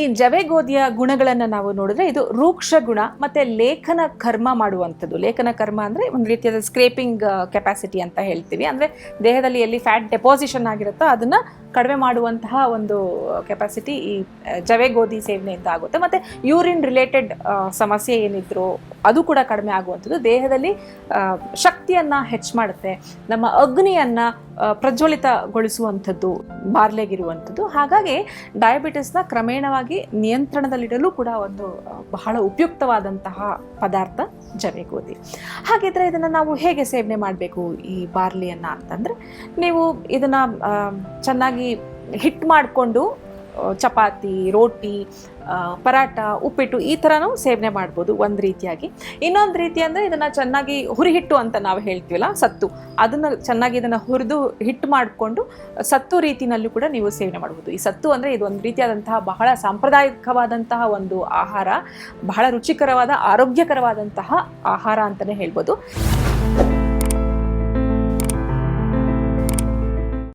ಈ ಜವೆಗೋಧಿಯ ಗುಣಗಳನ್ನು ನಾವು ನೋಡಿದ್ರೆ ಇದು ರೂಕ್ಷ ಗುಣ, ಮತ್ತೆ ಲೇಖನ ಕರ್ಮ ಮಾಡುವಂಥದ್ದು. ಲೇಖನ ಕರ್ಮ ಅಂದರೆ ಒಂದು ರೀತಿಯಾದ ಸ್ಕ್ರೇಪಿಂಗ್ ಕೆಪಾಸಿಟಿ ಅಂತ ಹೇಳ್ತೀವಿ. ಅಂದರೆ ದೇಹದಲ್ಲಿ ಎಲ್ಲಿ ಫ್ಯಾಟ್ ಡೆಪಾಸಿಷನ್ ಆಗಿರುತ್ತೋ ಅದನ್ನು ಕಡಿಮೆ ಮಾಡುವಂತಹ ಒಂದು ಕೆಪಾಸಿಟಿ ಈ ಜವೆಗೋಧಿ ಜವೆ ಗೋಧಿ ಸೇವನೆಯಿಂದ ಆಗುತ್ತೆ. ಮತ್ತೆ ಯೂರಿನ್ ರಿಲೇಟೆಡ್ ಸಮಸ್ಯೆ ಏನಿದ್ರು ಅದು ಕೂಡ ಕಡಿಮೆ ಆಗುವಂಥದ್ದು. ದೇಹದಲ್ಲಿ ಶಕ್ತಿಯನ್ನು ಹೆಚ್ಚು ಮಾಡುತ್ತೆ. ನಮ್ಮ ಅಗ್ನಿಯನ್ನು ಪ್ರಜ್ವಲಿತಗೊಳಿಸುವಂಥದ್ದು, ಬಾರ್ಲೆಗಿರುವಂಥದ್ದು. ಹಾಗಾಗಿ ಡಯಾಬಿಟಿಸ್ನ ಕ್ರಮೇಣವಾಗಿ ನಿಯಂತ್ರಣದಲ್ಲಿಡಲು ಕೂಡ ಒಂದು ಬಹಳ ಉಪಯುಕ್ತವಾದಂತಹ ಪದಾರ್ಥ ಜವೆ ಗೋಧಿ ಹಾಗಿದ್ರೆ ಇದನ್ನು ನಾವು ಹೇಗೆ ಸೇವನೆ ಮಾಡಬೇಕು ಈ ಬಾರ್ಲಿಯನ್ನು ಅಂತಂದರೆ, ನೀವು ಇದನ್ನು ಚೆನ್ನಾಗಿ ಹಿಟ್ ಮಾಡಿಕೊಂಡು ಚಪಾತಿ, ರೋಟಿ ಪರಾಟ ಉಪ್ಪಿಟ್ಟು ಈ ಥರನೂ ಸೇವನೆ ಮಾಡ್ಬೋದು ಒಂದು ರೀತಿಯಾಗಿ. ಇನ್ನೊಂದು ರೀತಿ ಅಂದರೆ ಇದನ್ನು ಚೆನ್ನಾಗಿ ಹುರಿಹಿಟ್ಟು ಅಂತ ನಾವು ಹೇಳ್ತೀವಲ್ಲ, ಸತ್ತು. ಅದನ್ನು ಚೆನ್ನಾಗಿ ಇದನ್ನು ಹುರಿದು ಹಿಟ್ಟು ಮಾಡಿಕೊಂಡು ಸತ್ತು ರೀತಿಯಲ್ಲೂ ಕೂಡ ನೀವು ಸೇವನೆ ಮಾಡ್ಬೋದು. ಈ ಸತ್ತು ಅಂದರೆ ಇದು ಒಂದು ರೀತಿಯಾದಂತಹ ಬಹಳ ಸಾಂಪ್ರದಾಯಿಕವಾದಂತಹ ಒಂದು ಆಹಾರ, ಬಹಳ ರುಚಿಕರವಾದ, ಆರೋಗ್ಯಕರವಾದಂತಹ ಆಹಾರ ಅಂತಲೇ ಹೇಳ್ಬೋದು.